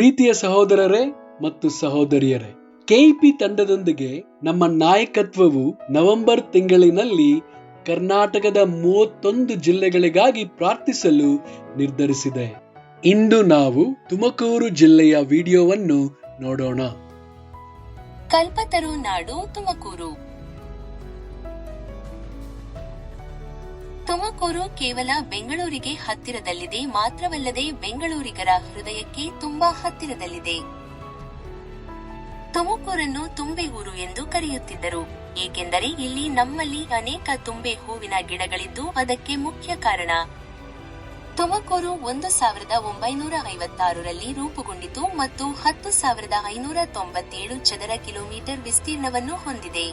ಪ್ರೀತಿಯ ಸಹೋದರರೇ ಮತ್ತು ಸಹೋದರಿಯರೇ, ಕೆಇಪಿ ತಂಡದೊಂದಿಗೆ ನಮ್ಮ ನಾಯಕತ್ವವು ನವೆಂಬರ್ ತಿಂಗಳಿನಲ್ಲಿ ಕರ್ನಾಟಕದ ಮೂವತ್ತೊಂದು ಜಿಲ್ಲೆಗಳಿಗಾಗಿ ಪ್ರಾರ್ಥಿಸಲು ನಿರ್ಧರಿಸಿದೆ. ಇಂದು ನಾವು ತುಮಕೂರು ಜಿಲ್ಲೆಯ ವಿಡಿಯೋವನ್ನು ನೋಡೋಣ. ಕಲ್ಪತರು ನಾಡು ತುಮಕೂರು. ತುಮಕೂರು ಕೇವಲ ಬೆಂಗಳೂರಿಗೆ ಹತ್ತಿರದಲ್ಲಿದೆ, ಮಾತ್ರವಲ್ಲದೆ ಬೆಂಗಳೂರಿಗರ ಹೃದಯಕ್ಕೆ ತುಂಬಾ ಹತ್ತಿರದಲ್ಲಿದೆ. ತುಮಕೂರನ್ನು ತುಂಬೆ ಊರು ಎಂದು ಕರೆಯುತ್ತಿದ್ದರು. ಏಕೆಂದರೆ ಇಲ್ಲಿ ನಮ್ಮಲ್ಲಿ ಅನೇಕ ತುಂಬೆ ಹೂವಿನ ಗಿಡಗಳಿದ್ದು ಅದಕ್ಕೆ ಮುಖ್ಯ ಕಾರಣ. ತುಮಕೂರು ಒಂದು ಸಾವಿರದ ಒಂಬೈನೂರ ಐವತ್ತಾರರಲ್ಲಿ ರೂಪುಗೊಂಡಿತು ಮತ್ತು ಹತ್ತು ಸಾವಿರದ ಐನೂರ ತೊಂಬತ್ತೇಳು ಚದರ ಕಿಲೋಮೀಟರ್ ವಿಸ್ತೀರ್ಣವನ್ನು ಹೊಂದಿದೆ.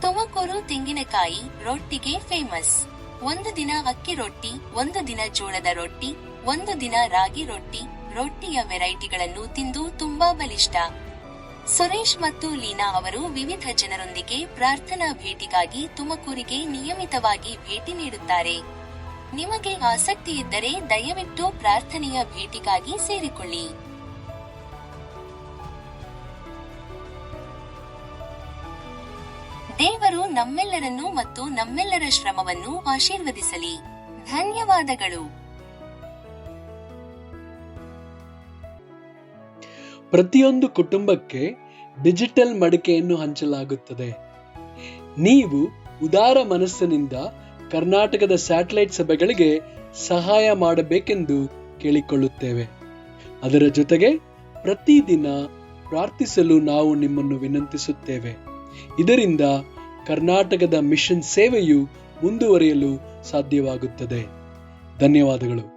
ತುಮಕೂರು ತೆಂಗಿನಕಾಯಿ ರೊಟ್ಟಿಗೆ ಫೇಮಸ್ ಒಂದು ದಿನ ಅಕ್ಕಿ ರೊಟ್ಟಿ, ಒಂದು ದಿನ ಜೋಳದ ರೊಟ್ಟಿ, ಒಂದು ದಿನ ರಾಗಿ ರೊಟ್ಟಿ, ರೊಟ್ಟಿಯ ವೆರೈಟಿಗಳನ್ನು ತಿಂದು ತುಂಬಾ ಬಲಿಷ್ಠ. ಸುರೇಶ್ ಮತ್ತು ಲೀನಾ ಅವರು ವಿವಿಧ ಜನರೊಂದಿಗೆ ಪ್ರಾರ್ಥನಾ ಭೇಟಿಗಾಗಿ ತುಮಕೂರಿಗೆ ನಿಯಮಿತವಾಗಿ ಭೇಟಿ ನೀಡುತ್ತಾರೆ. ನಿಮಗೆ ಆಸಕ್ತಿ ಇದ್ದರೆ ದಯವಿಟ್ಟು ಪ್ರಾರ್ಥನೆಯ ಭೇಟಿಗಾಗಿ ಸೇರಿಕೊಳ್ಳಿ. ದೇವರು ನಮ್ಮೆಲ್ಲರನ್ನು ಮತ್ತು ನಮ್ಮೆಲ್ಲರ ಶ್ರಮವನ್ನು ಆಶೀರ್ವದಿಸಲಿ. ಧನ್ಯವಾದಗಳು. ಪ್ರತಿಯೊಂದು ಕುಟುಂಬಕ್ಕೆ ಡಿಜಿಟಲ್ ಮಡಿಕೆಯನ್ನು ಹಂಚಲಾಗುತ್ತದೆ. ನೀವು ಉದಾರ ಮನಸ್ಸಿನಿಂದ ಕರ್ನಾಟಕದ ಸ್ಯಾಟಲೈಟ್ ಸಭೆಗಳಿಗೆ ಸಹಾಯ ಮಾಡಬೇಕೆಂದು ಕೇಳಿಕೊಳ್ಳುತ್ತೇವೆ. ಅದರ ಜೊತೆಗೆ ಪ್ರತಿದಿನ ಪ್ರಾರ್ಥಿಸಲು ನಾವು ನಿಮ್ಮನ್ನು ವಿನಂತಿಸುತ್ತೇವೆ. ಇದರಿಂದ ಕರ್ನಾಟಕದ ಮಿಷನ್ ಸೇವೆಯು ಮುಂದುವರಿಯಲು ಸಾಧ್ಯವಾಗುತ್ತದೆ. ಧನ್ಯವಾದಗಳು.